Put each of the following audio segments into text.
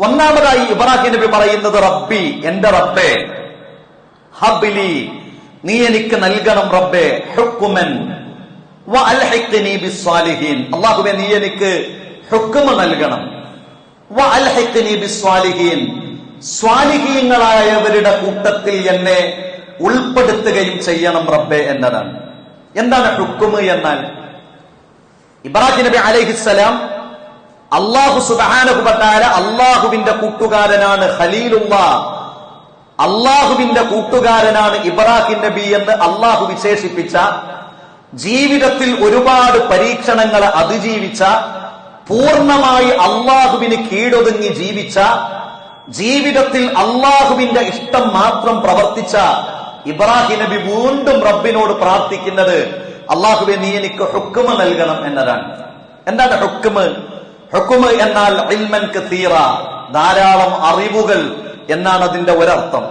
ഒന്നാമതായി ഇബ്രാഹിം നബി പറയുന്നത് റബ്ബി എന്റെ റബ്ബേ. ഹബിലി നീ എനിക്ക് നൽകണം റബ്ബേ. ഹുക്കുമൻ. അള്ളാഹുബെ നീ എനിക്ക് ഹുക്കുമ നൽകണം. സ്വാലിഹീങ്ങളായവരുടെ കൂട്ടത്തിൽ എന്നെ ഉൾപ്പെടുത്തുകയും ചെയ്യണം റബ്ബെ എന്നതാണ്. എന്താണ് ഹുക്കുമ് എന്നാൽ? ഇബ്രാഹിം നബി അലൈഹിസ്സലാം അള്ളാഹു സുബാനഹുബത്താല അള്ളാഹുവിന്റെ കൂട്ടുകാരനാണ് ഖലീലുള്ള. അള്ളാഹുവിന്റെ കൂട്ടുകാരനാണ് ഇബ്രാഹിം നബി എന്ന് അള്ളാഹു വിശേഷിപ്പിച്ച ജീവിതത്തിൽ ഒരുപാട് പരീക്ഷണങ്ങളെ അതിജീവിച്ച പൂർണമായി അള്ളാഹുവിന് കീഴൊതുങ്ങി ജീവിച്ച ജീവിതത്തിൽ അള്ളാഹുവിന്റെ ഇഷ്ടം മാത്രം പ്രവർത്തിച്ച ഇബ്രാഹിം നബി വീണ്ടും റബ്ബിനോട് പ്രാർത്ഥിക്കുന്നത് അള്ളാഹുബെ നീ എനിക്ക് ഹുക്കുമ നൽകണം എന്നതാണ്. എന്താണ് ഹുക്കുമ് ഹുക്കുമ് എന്നാൽ ഇൽമൻ കത്തീറ ധാരാളം അറിവുകൾ എന്നാണ് അതിന്റെ ഒരർത്ഥം.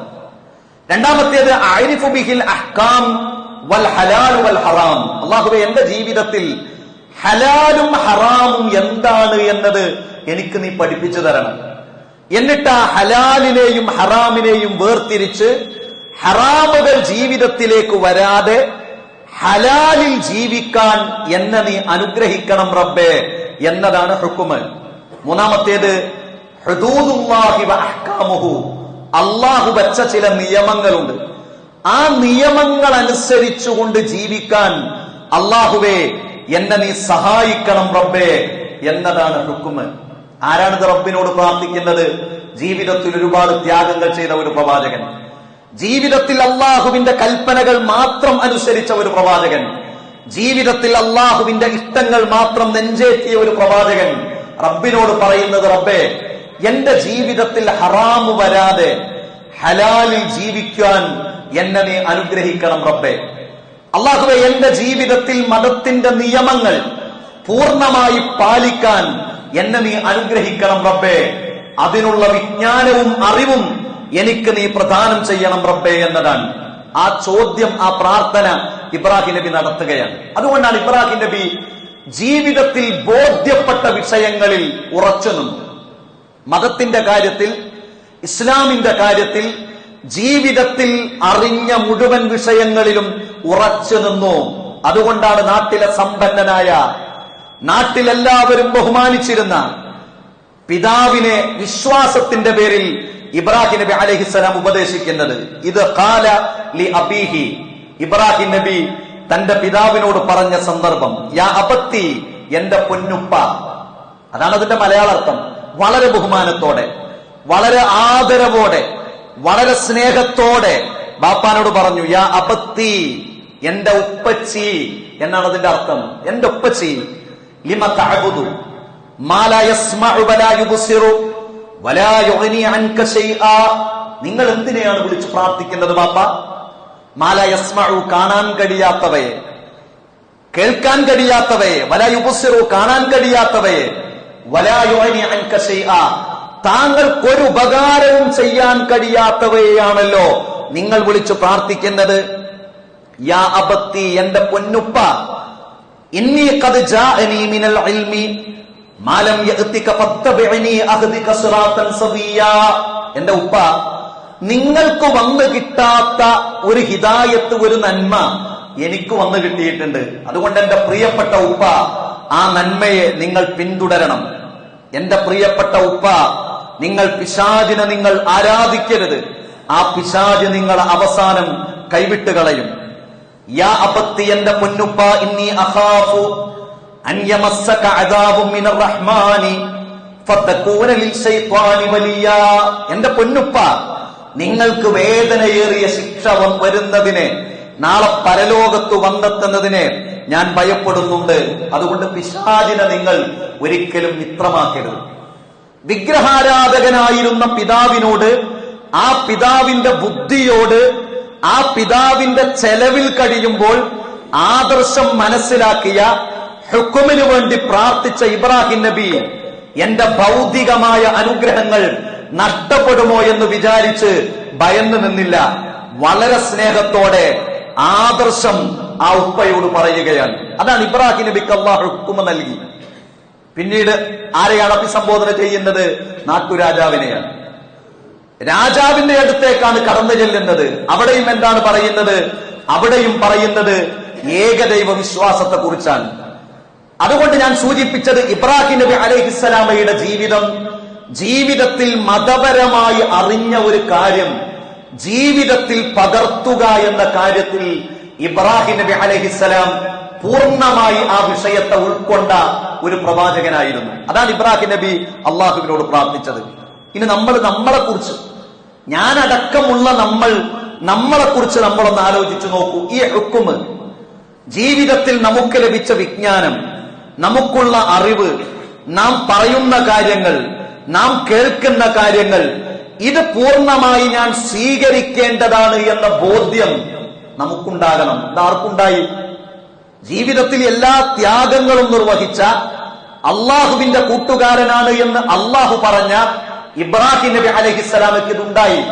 രണ്ടാമത്തേത് ആരിഫു ബിഹിൽ അഹ്കാം വൽ ഹലാൽ വൽ ഹറാം. അള്ളാഹുബെ എന്റെ ജീവിതത്തിൽ ഹലാലും ഹറാമും എന്താണ് എന്നത് എനിക്ക് നീ പഠിപ്പിച്ചു തരണം. എന്നിട്ട് ആ ഹലാലിനെയും ഹറാമിനെയും വേർതിരിച്ച് ഹറാമുകൾ ജീവിതത്തിലേക്ക് വരാതെ ഹലാലിൽ ജീവിക്കാൻ എന്നെ നീ അനുഗ്രഹിക്കണം റബ്ബേ എന്നതാണ് ഹുക്കുമ്. മൂന്നാമത്തേത് അള്ളാഹു വച്ച ചില നിയമങ്ങളുണ്ട്. ആ നിയമങ്ങൾ അനുസരിച്ചുകൊണ്ട് ജീവിക്കാൻ അള്ളാഹുവേ എന്നെ നീ സഹായിക്കണം റബ്ബേ എന്നതാണ് ഹുക്കുമ്. ആരാണിത് റബ്ബിനോട് പ്രാർത്ഥിക്കുന്നത്? ജീവിതത്തിൽ ഒരുപാട് ത്യാഗങ്ങൾ ചെയ്ത ഒരു പ്രവാചകൻ. ജീവിതത്തിൽ അള്ളാഹുവിന്റെ കൽപ്പനകൾ മാത്രം അനുസരിച്ച ഒരു പ്രവാചകൻ. ജീവിതത്തിൽ അള്ളാഹുവിന്റെ ഇഷ്ടങ്ങൾ മാത്രം നെഞ്ചേറ്റിയ ഒരു പ്രവാചകൻ. റബ്ബിനോട് പറയുന്നത് റബ്ബേ എന്റെ ജീവിതത്തിൽ ഹറാമു വരാതെ ഹലാലിൽ ജീവിക്കാൻ എന്നെ നീ അനുഗ്രഹിക്കണം റബ്ബേ. അള്ളാഹുവെ എന്റെ ജീവിതത്തിൽ മതത്തിന്റെ നിയമങ്ങൾ പൂർണമായി പാലിക്കാൻ എന്നെ നീ അനുഗ്രഹിക്കണം റബ്ബേ. അതിനുള്ള വിജ്ഞാനവും അറിവും എനിക്ക് നീ പ്രധാനം ചെയ്യണം റബ്ബേ എന്നതാണ്. ആ ചോദ്യം ആ പ്രാർത്ഥന ഇബ്രാഹിം നബി നടത്തുകയാണ്. അതുകൊണ്ടാണ് ഇബ്രാഹിം നബി ജീവിതത്തിൽ ബോധ്യപ്പെട്ട വിഷയങ്ങളിൽ ഉറച്ചു നിന്നു. മതത്തിന്റെ കാര്യത്തിൽ ഇസ്ലാമിന്റെ കാര്യത്തിൽ ജീവിതത്തിൽ അറിഞ്ഞ മുഴുവൻ വിഷയങ്ങളിലും ഉറച്ചു നിന്നു. അതുകൊണ്ടാണ് നാട്ടിലെ സമ്പന്നനായ നാട്ടിലെല്ലാവരും ബഹുമാനിച്ചിരുന്ന പിതാവിനെ വിശ്വാസത്തിന്റെ പേരിൽ ഇബ്രാഹിം നബി അലഹിസ്സലാം ഉപദേശിക്കുന്നത്. ഇത് കാല ലി അബീഹി. ഇബ്രാഹിം നബി തന്റെ പിതാവിനോട് പറഞ്ഞ സന്ദർഭം യാ അബത്തി എന്റെ പൊന്നുപ്പ. അതാണ് അതിന്റെ മലയാളർത്ഥം. വളരെ ബഹുമാനത്തോടെ വളരെ ആദരവോടെ വളരെ സ്നേഹത്തോടെ ബാപ്പാനോട് പറഞ്ഞു യാ അബത്തി എന്റെ ഉപ്പച്ചി എന്നാണ് അതിന്റെ അർത്ഥം. എന്റെ ഉപ്പച്ചി ലിമ താഴുതു മാ നിങ്ങൾ എന്തിനെയാണ് വിളിച്ച് പ്രാർത്ഥിക്കുന്നത് ബാപ്പ? മാലയസ്മു കാണാൻ കഴിയാത്തവയെ. കേൾക്കാൻ കഴിയാത്തവയെ. വലാ യുബ്സിറു കാണാൻ കഴിയാത്തവയെ. വലാ അൻകശൈ ആ ശൈആ. താങ്കൾക്കൊരു ഉപകാരവും ചെയ്യാൻ കഴിയാത്തവയെയാണല്ലോ നിങ്ങൾ വിളിച്ചു പ്രാർത്ഥിക്കുന്നത്. യാ അബത്തി എന്റെ പൊന്നുപ്പ ഇന്നി ഖദ് ജാ മിനൽ ഇൽമി എന്റെ ഉപ്പ നിങ്ങൾക്ക് വന്നു കിട്ടാത്ത ഒരു ഹിതായത്ത് ഒരു നന്മ എനിക്ക് വന്നു കിട്ടിയിട്ടുണ്ട്. അതുകൊണ്ട് എന്റെ പ്രിയപ്പെട്ട ഉപ്പ ആ നന്മയെ നിങ്ങൾ പിന്തുടരണം. എന്റെ പ്രിയപ്പെട്ട ഉപ്പ നിങ്ങൾ പിശാചിനെ നിങ്ങൾ ആരാധിക്കരുത്. ആ പിശാജ് നിങ്ങൾ അവസാനം കൈവിട്ട് കളയും യാ അപത്തി എന്റെ പൊന്നുപ്പ ഇന്നി അഖാഫു എന്റെ പൊന്നുപ്പ നിങ്ങൾക്ക് വേദനയേറിയ ശിക്ഷ വരുന്നതിന് നാളെ പരലോകത്ത് വന്നെത്തുന്നതിനെ ഞാൻ ഭയപ്പെടുന്നുണ്ട്. അതുകൊണ്ട് പിശാചിനെ നിങ്ങൾ ഒരിക്കലും മിത്രമാക്കരുത്. വിഗ്രഹാരാധകനായിരുന്ന പിതാവിനോട് ആ പിതാവിന്റെ ബുദ്ധിയോട് ആ പിതാവിന്റെ ചെലവിൽ കഴിയുമ്പോൾ ആദർശം മനസ്സിലാക്കിയ ഹുക്കുമിനു വേണ്ടി പ്രാർത്ഥിച്ച ഇബ്രാഹിം നബി എന്റെ ഭൗതികമായ അനുഗ്രഹങ്ങൾ നഷ്ടപ്പെടുമോ എന്ന് വിചാരിച്ച് ഭയന്നു നിന്നില്ല. വളരെ സ്നേഹത്തോടെ ആദർശം ആ ഉപ്പയോട് പറയുകയാണ്. അതാണ് ഇബ്രാഹിം നബിക്ക് അള്ളാഹ് ഹുക്കുമ നൽകി. പിന്നീട് ആരെയാണ് അഭിസംബോധന ചെയ്യുന്നത്? നാട്ടുരാജാവിനെയാണ്. രാജാവിന്റെ അടുത്തേക്കാണ് കടന്നു ചെല്ലുന്നത്. അവിടെയും എന്താണ് പറയുന്നത്? അവിടെയും പറയുന്നത് ഏകദൈവ വിശ്വാസത്തെ കുറിച്ചാണ് അതുകൊണ്ട് ഞാൻ സൂചിപ്പിച്ചത് ഇബ്രാഹിം നബി അലഹിസ്സലാമയുടെ ജീവിതം. ജീവിതത്തിൽ മതപരമായി അറിഞ്ഞ ഒരു കാര്യം ജീവിതത്തിൽ പകർത്തുക എന്ന കാര്യത്തിൽ ഇബ്രാഹിം നബി അലഹിസ്സലാം പൂർണമായി ആ വിഷയത്തെ ഉൾക്കൊണ്ട ഒരു പ്രവാചകനായിരുന്നു. അതാണ് ഇബ്രാഹിം നബി അള്ളാഹുവിനോട് പ്രാർത്ഥിച്ചത്. ഇനി നമ്മൾ നമ്മളെ കുറിച്ച് ഞാനടക്കമുള്ള നമ്മൾ നമ്മളെ കുറിച്ച് നമ്മളൊന്ന് ആലോചിച്ചു നോക്കൂ. ഈ ഹുക്കുമ് ജീവിതത്തിൽ നമുക്ക് ലഭിച്ച വിജ്ഞാനം നമുക്കുള്ള അറിവ് നാം പറയുന്ന കാര്യങ്ങൾ നാം കേൾക്കുന്ന കാര്യങ്ങൾ ഇത് പൂർണമായി ഞാൻ സ്വീകരിക്കേണ്ടതാണ് എന്ന ബോധ്യം നമുക്കുണ്ടാകണം. ഇതാർക്കുണ്ടായി ജീവിതത്തിൽ എല്ലാ ത്യാഗങ്ങളും നിർവഹിച്ച അള്ളാഹുവിന്റെ കൂട്ടുകാരനാണ് എന്ന് അള്ളാഹു പറഞ്ഞ ഇബ്രാഹിം നബി അലഹിസ്സലാമയ്ക്ക് ഇതുണ്ടായി.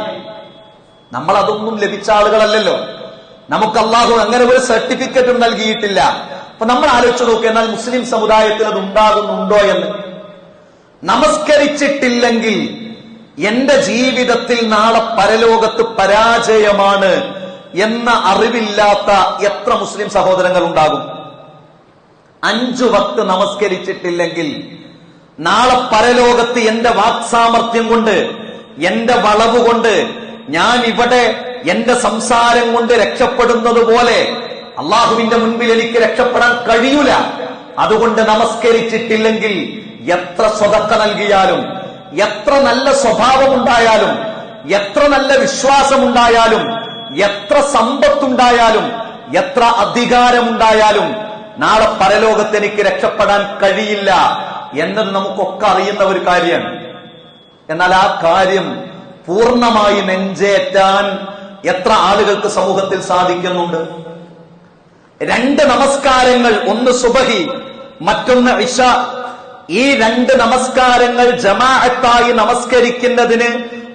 നമ്മൾ അതൊന്നും ലഭിച്ച ആളുകളല്ലല്ലോ. നമുക്ക് അള്ളാഹു അങ്ങനെ ഒരു സർട്ടിഫിക്കറ്റും നൽകിയിട്ടില്ല. അപ്പൊ നമ്മൾ ആലോചിച്ചു നോക്കുക എന്നാൽ മുസ്ലിം സമുദായത്തിൽ അത് ഉണ്ടാകുന്നുണ്ടോ എന്ന്. നമസ്കരിച്ചിട്ടില്ലെങ്കിൽ എന്റെ ജീവിതത്തിൽ നാളെ പരലോകത്ത് പരാജയമാണ് എന്ന അറിവില്ലാത്ത എത്ര മുസ്ലിം സഹോദരങ്ങൾ ഉണ്ടാകും അഞ്ചു വക്ത് നമസ്കരിച്ചിട്ടില്ലെങ്കിൽ നാളെ പരലോകത്ത് എന്റെ വാക്സാമർത്ഥ്യം കൊണ്ട് എന്റെ വളവ് കൊണ്ട് ഞാൻ ഇവിടെ എന്റെ സംസാരം കൊണ്ട് രക്ഷപ്പെടുന്നത് പോലെ അള്ളാഹുവിന്റെ മുൻപിൽ എനിക്ക് രക്ഷപ്പെടാൻ കഴിയൂല. അതുകൊണ്ട് നമസ്കരിച്ചിട്ടില്ലെങ്കിൽ എത്ര സ്വതക്ക നൽകിയാലും എത്ര നല്ല സ്വഭാവമുണ്ടായാലും എത്ര നല്ല വിശ്വാസമുണ്ടായാലും എത്ര സമ്പത്തുണ്ടായാലും എത്ര അധികാരമുണ്ടായാലും നാളെ പരലോകത്ത് എനിക്ക് രക്ഷപ്പെടാൻ കഴിയില്ല എന്നത് നമുക്കൊക്കെ അറിയുന്ന ഒരു കാര്യമാണ്. എന്നാൽ ആ കാര്യം പൂർണമായി നെഞ്ചേറ്റാൻ എത്ര ആളുകൾക്ക് സമൂഹത്തിൽ സാധിക്കുന്നുണ്ട്? രണ്ട് നമസ്കാരങ്ങൾ ഒന്ന് സുബഹി മറ്റൊന്ന് ഇഷ. ഈ രണ്ട് നമസ്കാരങ്ങൾ ജമാഅത്തായി നമസ്കരിക്കുന്നതിന്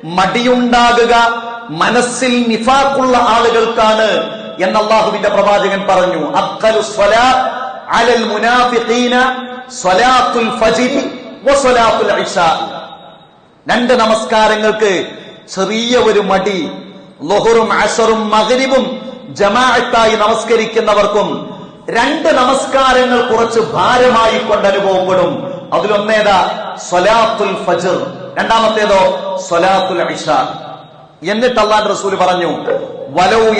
മടിയുണ്ടാകുക മനസ്സിൽ നിഫാക്കുള്ള ആളുകൾക്കാണ് എന്ന് അള്ളാഹുവിന്റെ പ്രവാചകൻ പറഞ്ഞു. അലൽ സ്വലാത്തുൽ വസ്വലാത്തുൽ രണ്ട് നമസ്കാരങ്ങൾക്ക് ചെറിയ ഒരു മടി ലൊഹറും അസറും മകരിവും ജമാഅത്തായി നമസ്കരിക്കുന്നവർക്കും രണ്ട് നമസ്കാരങ്ങൾ കുറച്ച് ഭാരമായി കൊണ്ട് അനുഭവപ്പെടും. അതിലൊന്നേതാ സ്വലാത്തുൽ ഫജർ രണ്ടാമത്തേതോ സ്വലാത്തുൽ ഇഷ. എന്നിട്ട് അള്ളാൻ റസൂൽ പറഞ്ഞു വലൗ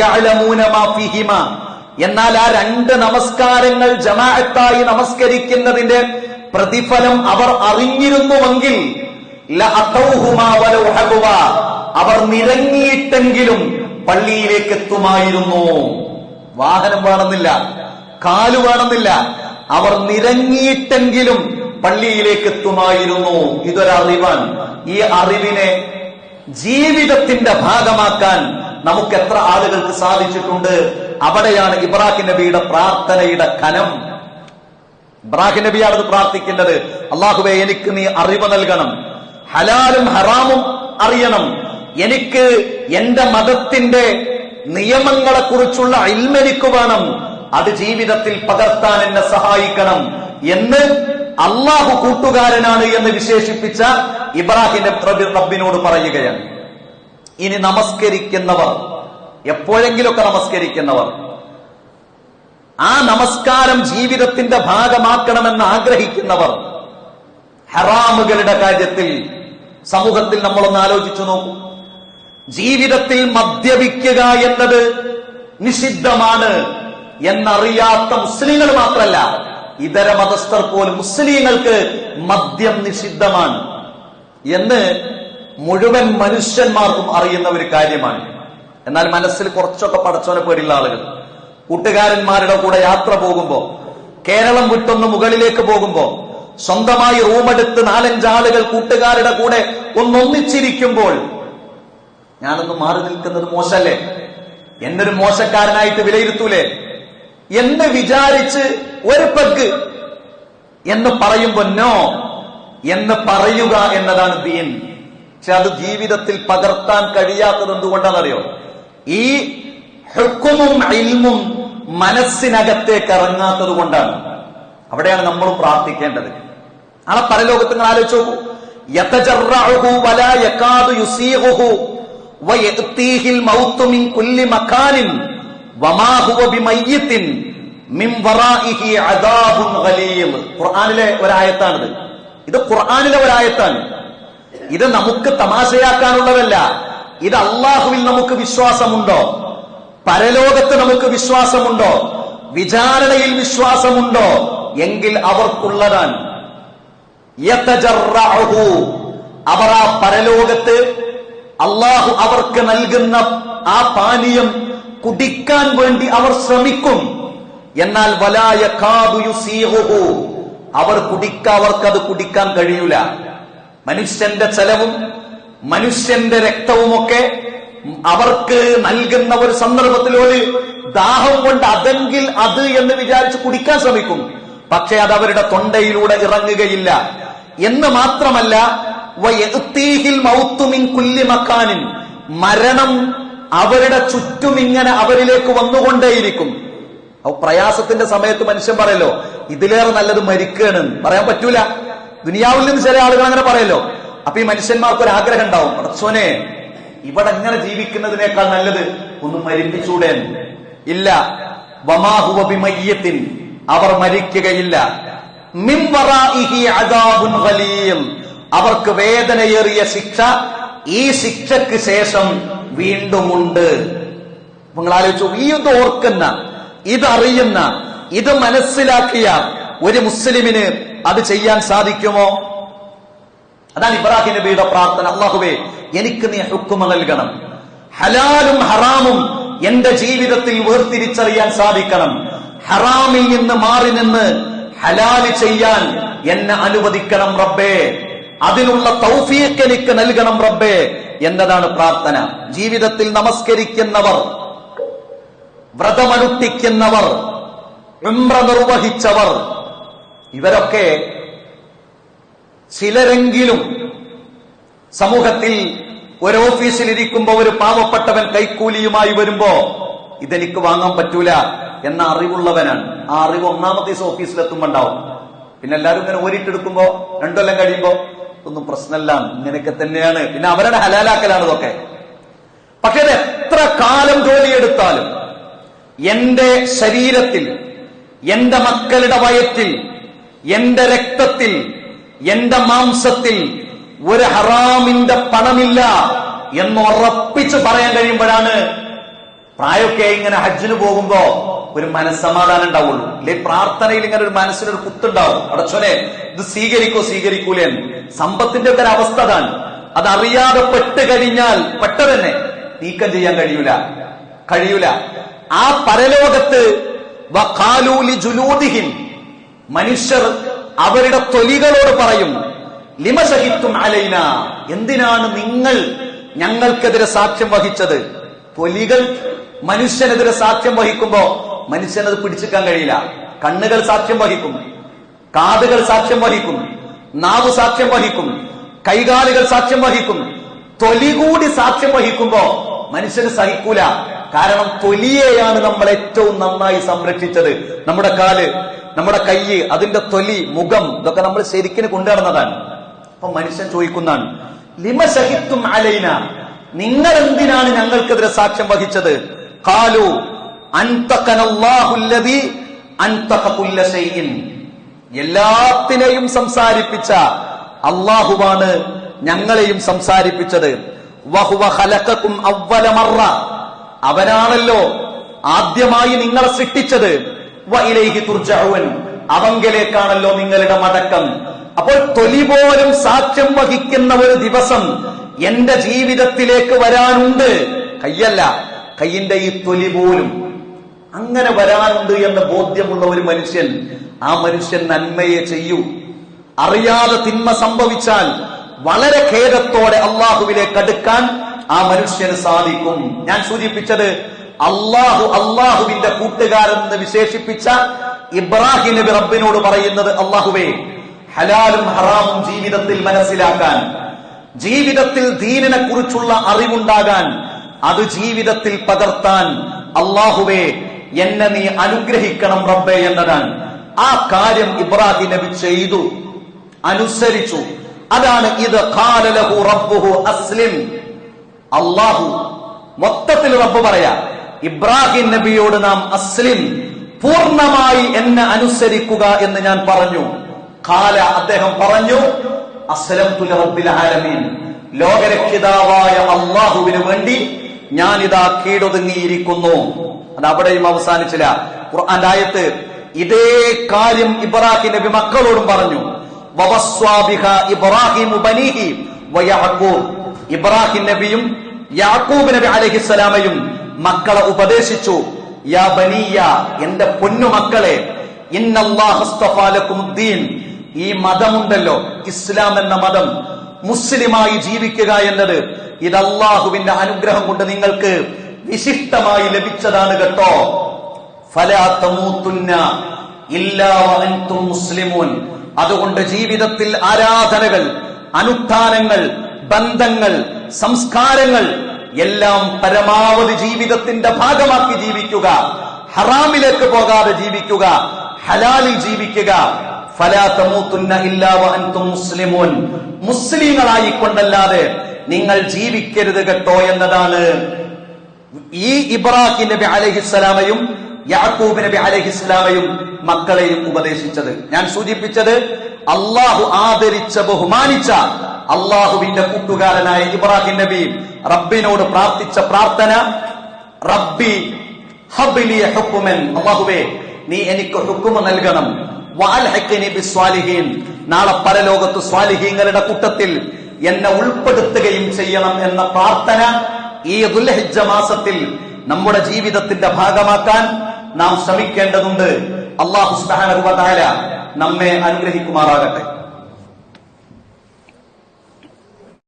ഫീഹിമ. എന്നാൽ ആ രണ്ട് നമസ്കാരങ്ങൾ ജമാഅത്തായി നമസ്കരിക്കുന്നതിന്റെ പ്രതിഫലം അവർ അറിഞ്ഞിരുന്നുവെങ്കിൽ. അവർ നിരങ്ങിയിട്ടെങ്കിലും പള്ളിയിലേക്ക് എത്തുമായിരുന്നു വാഹനം വേണമെന്നില്ല കാലു വേണമെന്നില്ല. അവർ നിരങ്ങിയിട്ടെങ്കിലും പള്ളിയിലേക്ക് എത്തുമായിരുന്നു ഇതൊരറിവാണ് ഈ അറിവിനെ ജീവിതത്തിന്റെ ഭാഗമാക്കാൻ നമുക്ക് എത്ര ആളുകൾക്ക് സാധിച്ചിട്ടുണ്ട്? അവിടെയാണ് ഇബ്രാഹിം നബിയുടെ പ്രാർത്ഥനയുടെ കനം. ഇബ്രാഹിം നബിയാണ് പ്രാർത്ഥിക്കേണ്ടത്. അള്ളാഹുബെ എനിക്ക് നീ അറിവ് നൽകണം. ഹലാലും ഹറാമും അറിയണം. എനിക്ക് എന്റെ മതത്തിന്റെ നിയമങ്ങളെ കുറിച്ചുള്ള ഇൽമെനിക്ക് വേണം അത് ജീവിതത്തിൽ പകർത്താൻ എന്നെ സഹായിക്കണം എന്ന് അള്ളാഹു കൂട്ടുകാരനാണ് എന്ന് വിശേഷിപ്പിച്ച ഇബ്രാഹിം റബ്ബിനോട് പറയുകയാണ്. ഇനി നമസ്കരിക്കുന്നവർ എപ്പോഴെങ്കിലൊക്കെ നമസ്കരിക്കുന്നവർ ആ നമസ്കാരം ജീവിതത്തിന്റെ ഭാഗമാക്കണമെന്ന് ആഗ്രഹിക്കുന്നവർ ഹറാമുകളുടെ കാര്യത്തിൽ സമൂഹത്തിൽ നമ്മളൊന്ന് ആലോചിച്ചു നോക്കൂ. ജീവിതത്തിൽ മദ്യപിക്കുക എന്നത് നിഷിദ്ധമാണ് എന്നറിയാത്ത മുസ്ലിങ്ങൾ മാത്രമല്ല ഇതര മതസ്ഥർ പോലും മുസ്ലിങ്ങൾക്ക് മദ്യം നിഷിദ്ധമാണ് എന്ന് മുഴുവൻ മനുഷ്യന്മാർക്കും അറിയുന്ന ഒരു കാര്യമാണ്. എന്നാൽ മനസ്സിൽ കുറച്ചൊക്കെ പടച്ചോനെ പേടിയുള്ള ആളുകൾ കൂട്ടുകാരന്മാരുടെ കൂടെ യാത്ര പോകുമ്പോ കേരളം വിട്ടൊന്ന് മുകളിലേക്ക് പോകുമ്പോ സ്വന്തമായി റൂമെടുത്ത് നാലഞ്ചാളുകൾ കൂട്ടുകാരുടെ കൂടെ ഒന്നൊന്നിച്ചിരിക്കുമ്പോൾ ഞാനൊന്ന് മാറി നിൽക്കുന്നത് മോശല്ലേ? എന്നൊരു മോശക്കാരനായിട്ട് വിലയിരുത്തൂലേ? എന്ന് വിചാരിച്ച് ഒരു പഗ് എന്ന് പറയുമ്പോ നോ എന്ന് പറയുക എന്നതാണ് ദീൻ. പക്ഷെ അത് ജീവിതത്തിൽ പകർത്താൻ കഴിയാത്തത് എന്തുകൊണ്ടാണെന്നറിയോ? ഈ ഹുക്കുമും ഇൽമും മനസ്സിനകത്തേക്ക് ഇറങ്ങാത്തത് കൊണ്ടാണ്. അവിടെയാണ് നമ്മൾ പ്രാർത്ഥിക്കേണ്ടത്. നാളെ പരലോകത്ത് നിങ്ങൾ ആലോചിച്ചു ഖുർആനിലെ ഒരായത്താണിത്. ഇത് ഖുർആാനിലെ ഒരായത്താണ്. ഇത് നമുക്ക് തമാശയാക്കാനുള്ളതല്ല. ഇത് അള്ളാഹുവിൽ നമുക്ക് വിശ്വാസമുണ്ടോ? പരലോകത്ത് നമുക്ക് വിശ്വാസമുണ്ടോ? വിചാരണയിൽ വിശ്വാസമുണ്ടോ? എങ്കിൽ അവർക്കുള്ളതാണ്. അവർ ആ പരലോകത്ത് അള്ളാഹു അവർക്ക് നൽകുന്ന ആ പാനീയം കുടിക്കാൻ വേണ്ടി അവർ ശ്രമിക്കും. എന്നാൽ വലായ യുസീഹുഹു. അവർ കുടിക്ക അത് കുടിക്കാൻ കഴിയൂല. മനുഷ്യന്റെ ചെലവും മനുഷ്യന്റെ രക്തവുമൊക്കെ അവർക്ക് നൽകുന്ന ഒരു സന്ദർഭത്തിൽ ഒരു ദാഹം കൊണ്ട് അതെങ്കിൽ അത് എന്ന് വിചാരിച്ച് കുടിക്കാൻ ശ്രമിക്കും. പക്ഷെ അത് അവരുടെ തൊണ്ടയിലൂടെ ഇറങ്ങുകയില്ല. എന്ന് മാത്രമല്ല മരണം അവരുടെ ചുറ്റും ഇങ്ങനെ അവരിലേക്ക് വന്നുകൊണ്ടേയിരിക്കും. അപ്പൊ പ്രയാസത്തിന്റെ സമയത്ത് മനുഷ്യൻ പറയല്ലോ ഇതിലേറെ നല്ലത് മരിക്കുകയാണ് പറയാൻ പറ്റൂല. ദുനിയാവിൽ നിന്ന് ചില ആളുകൾ അങ്ങനെ പറയല്ലോ. അപ്പൊ ഈ മനുഷ്യന്മാർക്ക് ഒരു ആഗ്രഹം ഉണ്ടാവും. അടച്ചോനെ ഇവിടെ എങ്ങനെ ജീവിക്കുന്നതിനേക്കാൾ നല്ലത്? ഒന്ന് മരിപ്പിച്ചൂടെ. ഇല്ല. വമാഹുവ ബിമയ്യത്തിൻ. അവർ മരിക്കുകയില്ല. അവർക്ക് വേദനയേറിയ ശിക്ഷ ഈ ശിക്ഷയ്ക്ക് ശേഷം വീണ്ടുമുണ്ട് നിങ്ങൾ ആലോചിച്ചു ഈ ഇത് ഓർക്കുന്ന ഇതറിയുന്ന ഇത് മനസ്സിലാക്കിയ ഒരു മുസ്ലിമിന് അത് ചെയ്യാൻ സാധിക്കുമോ? അതാണ് ഇബ്രാഹിം നബിയുടെ പ്രാർത്ഥന. അള്ളാഹുവേ എനിക്ക് നീ ഹുക്കുമ നൽകണം. ഹലാലും ഹറാമും എന്റെ ജീവിതത്തിൽ വേർതിരിച്ചറിയാൻ സാധിക്കണം. ഹറാമിൽ നിന്ന് മാറി നിന്ന് ഹലാൽ ചെയ്യാൻ എന്നെ അനുവദിക്കണം റബ്ബേ. അതിനുള്ള തൗഫീഖ് എനിക്ക് നൽകണം റബ്ബേ. എന്നതാണ് പ്രാർത്ഥന. ജീവിതത്തിൽ നമസ്കരിക്കുന്നവർ വ്രതമനുഷ്ഠിക്കുന്നവർ ഉംറ നിർവഹിച്ചവർ ഇവരൊക്കെ ചിലരെങ്കിലും സമൂഹത്തിൽ ഒരു ഓഫീസിൽ ഇരിക്കുമ്പോ ഒരു പാവപ്പെട്ടവൻ കൈക്കൂലിയുമായി വരുമ്പോ ഇതെനിക്ക് വാങ്ങാൻ പറ്റൂല എന്ന അറിവുള്ളവനാണ്. ആ അറിവ് ഒന്നാമത്തെ ദിവസം ഓഫീസിലെത്തുമ്പോ പിന്നെ എല്ലാവരും ഇങ്ങനെ ഓരിട്ടെടുക്കുമ്പോ രണ്ടൊല്ലം കഴിയുമ്പോ ഒന്നും പ്രശ്നമല്ല. ഇങ്ങനെയൊക്കെ തന്നെയാണ്. പിന്നെ അവരുടെ ഹലാലാക്കലാണ് ഇതൊക്കെ. പക്ഷെ എത്ര കാലം ജോലിയെടുത്താലും എന്റെ ശരീരത്തിൽ എന്റെ മക്കളുടെ വയറ്റിൽ എന്റെ രക്തത്തിൽ എന്റെ മാംസത്തിൽ ഒരു ഹറാമിന്റെ പണമില്ല എന്ന് ഉറപ്പിച്ച് പറയാൻ കഴിയുമ്പോഴാണ് പ്രായമൊക്കെ ഇങ്ങനെ ഹജ്ജിന് പോകുമ്പോ ഒരു മനസ്സമാധാനം ഉണ്ടാവുള്ളൂ. അല്ലെ പ്രാർത്ഥനയിൽ ഇങ്ങനെ ഒരു മനസ്സിനൊരു കുത്തുണ്ടാവും. അടച്ചോനെ ഇത് സ്വീകരിക്കോ സ്വീകരിക്കൂലേ സമ്പത്തിന്റെ ഒക്കെ അവസ്ഥ അതാണ്. അതറിയാതെ പെട്ട് കഴിഞ്ഞാൽ പെട്ടതന്നെ നീക്കം ചെയ്യാൻ കഴിയൂല. കഴിയൂല. ആ പരലോകത്ത് ജുലൂദിഹിൻ. മനുഷ്യർ അവരുടെ തൊലികളോട് പറയും ലിമസഹിത്തും അലൈന? എന്തിനാണ് നിങ്ങൾ ഞങ്ങൾക്കെതിരെ സാക്ഷ്യം വഹിച്ചത്? തൊലികൾ മനുഷ്യനെതിരെ സാക്ഷ്യം വഹിക്കുമ്പോ മനുഷ്യനത് പിടിച്ചെടുക്കാൻ കഴിയില്ല. കണ്ണുകൾ സാക്ഷ്യം വഹിക്കും. കാതുകൾ സാക്ഷ്യം വഹിക്കും. നാവ് സാക്ഷ്യം വഹിക്കും. കൈകാലുകൾ സാക്ഷ്യം വഹിക്കും. തൊലി കൂടി സാക്ഷ്യം വഹിക്കുമ്പോ മനുഷ്യന് സഹിക്കൂല. കാരണം തൊലിയെയാണ് നമ്മൾ ഏറ്റവും നന്നായി സംരക്ഷിച്ചത്. നമ്മുടെ കാൽ നമ്മുടെ കയ്യ് അതിന്റെ തൊലി മുഖം ഇതൊക്കെ നമ്മൾ ശരിക്കും കൊണ്ടുനടന്നതാണ് അപ്പൊ മനുഷ്യൻ ചോദിക്കുന്നതാണ് ലിമസഹിത്തും അലൈന? നിങ്ങൾ എന്തിനാണ് ഞങ്ങൾക്കെതിരെ സാക്ഷ്യം വഹിച്ചത്? കാലു എല്ലാത്തിനെയും സംസാരിപ്പിച്ച അള്ളാഹുവാണ് ഞങ്ങളെയും സംസാരിപ്പിച്ചത്. അവനാണല്ലോ ആദ്യമായി നിങ്ങളെ സൃഷ്ടിച്ചത്. അവങ്കലേക്കാണല്ലോ നിങ്ങളുടെ മടക്കം. അപ്പോൾ തൊലി പോലും സാക്ഷ്യം വഹിക്കുന്ന ഒരു ദിവസം എന്റെ ജീവിതത്തിലേക്ക് വരാനുണ്ട്. കയ്യല്ല കയ്യിന്റെ ഈ തൊലി പോലും അങ്ങനെ വരാനുണ്ട് എന്ന ബോധ്യമുള്ള ഒരു മനുഷ്യൻ ആ മനുഷ്യൻ നന്മയെ ചെയ്യൂ. അറിയാതെ തിന്മ സംഭവിച്ചാൽ വളരെ ഖേദത്തോടെ അള്ളാഹുവിലേക്ക് അടുക്കാൻ ആ മനുഷ്യന് സാധിക്കും. ഞാൻ സൂചിപ്പിച്ചത് അള്ളാഹു അള്ളാഹുവിന്റെ കൂട്ടുകാരെന്ന് വിശേഷിപ്പിച്ച ഇബ്രാഹിം നബി റബ്ബിനോട് പറയുന്നത് അള്ളാഹുവേ ഹലാലും ഹറാമും ജീവിതത്തിൽ മനസ്സിലാക്കാൻ ജീവിതത്തിൽ ദീനിനെ കുറിച്ചുള്ള അറിവുണ്ടാകാൻ അത് ജീവിതത്തിൽ പകർത്താൻ അള്ളാഹുവേ എന്നെ നീ അനുഗ്രഹിക്കണം റബ്ബെ എന്നതാണ്. ആ കാര്യം ഇബ്രാഹിം നബി ചെയ്തു. അനുസരിച്ചു. അതാണ് ഇത് അസ്ലിം. അള്ളാഹു മൊത്തത്തിൽ റബ്ബ് പറയാ ഇബ്രാഹിം നബിയോട് നാം അസ്ലിം. പൂർണമായി എന്നെ അനുസരിക്കുക എന്ന് ഞാൻ പറഞ്ഞു. കാല അദ്ദേഹം പറഞ്ഞു അസ്ലം റബ്ബിൽ ആലമീൻ. ലോകരക്ഷിതാവായ അള്ളാഹുവിന് വേണ്ടി ഞാനിതാ കീഴൊതുങ്ങിയിരിക്കുന്നു. അത് അവിടെയും അവസാനിച്ചില്ല. ഖുർആന്റെ ആയത്ത് ഇതേ കാര്യം ഇബ്രാഹിം നബി മക്കളോടും പറഞ്ഞു. ഇബ്രാഹിം ഇബ്രാഹിം നബിയും യാക്കൂബ് നബി അലഹിസ്സലാമയും മക്കളെ ഉപദേശിച്ചു. യാ ബനിയ എന്റെ പൊന്നു മക്കളെ ദീൻ ഈ മതമുണ്ടല്ലോ ഇസ്ലാം എന്ന മതം. മുസ്ലിമായി ജീവിക്കുക എന്നത് ഇത് അള്ളാഹുവിന്റെ അനുഗ്രഹം കൊണ്ട് നിങ്ങൾക്ക് വിശിഷ്ടമായി ലഭിച്ചതാണ് കേട്ടോ. ഫലാ തമൂത്തുന്ന ഇല്ലാ വഅൻതും മുസ്ലിമൂൻ. അതുകൊണ്ട് ജീവിതത്തിൽ ആരാധനകൾ അനുഷ്ഠാനങ്ങൾ ബന്ധങ്ങൾ സംസ്കാരങ്ങൾ എല്ലാം പരമാവധി ജീവിതത്തിന്റെ ഭാഗമാക്കി ജീവിക്കുക. ഹറാമിലേക്ക് പോകാതെ ജീവിക്കുക. ഹലാലിൽ ജീവിക്കുക. മുസ്ലിമൂൻ. മുസ്ലിങ്ങളായിക്കൊണ്ടല്ലാതെ നിങ്ങൾ ജീവിക്കരുത് കേട്ടോ എന്നതാണ് ഈ ഇബ്രാഹിം നബി അലഹിസ്സലാമയും യാക്കൂബ് നബി അലഹിസ്ലാമയും മക്കളെയും ഉപദേശിച്ചത്. ഞാൻ സൂചിപ്പിച്ചത് അള്ളാഹു ആദരിച്ച ബഹുമാനിച്ച അള്ളാഹുവിന്റെ കൂട്ടുകാരനായ ഇബ്രാഹിം നബി റബ്ബിനോട് പ്രാർത്ഥിച്ച പ്രാർത്ഥന റബ്ബി ഹബ്ബിലി ഹുക്കുമൻ അള്ളാഹുവേ നീ എനിക്ക് ഹുക്കുമ നൽകണം. നാളെ പരലോകത്ത് സ്വാലിഹീങ്ങളുടെ കൂട്ടത്തിൽ എന്നെ ഉൾപ്പെടുത്തുകയും ചെയ്യണം എന്ന പ്രാർത്ഥന ഈ ദുൽഹിജ്ജ മാസത്തിൽ നമ്മുടെ ജീവിതത്തിന്റെ ഭാഗമാക്കാൻ നാം ശ്രമിക്കേണ്ടതുണ്ട്. അള്ളാഹു നമ്മെ അനുഗ്രഹിക്കുമാറാകട്ടെ.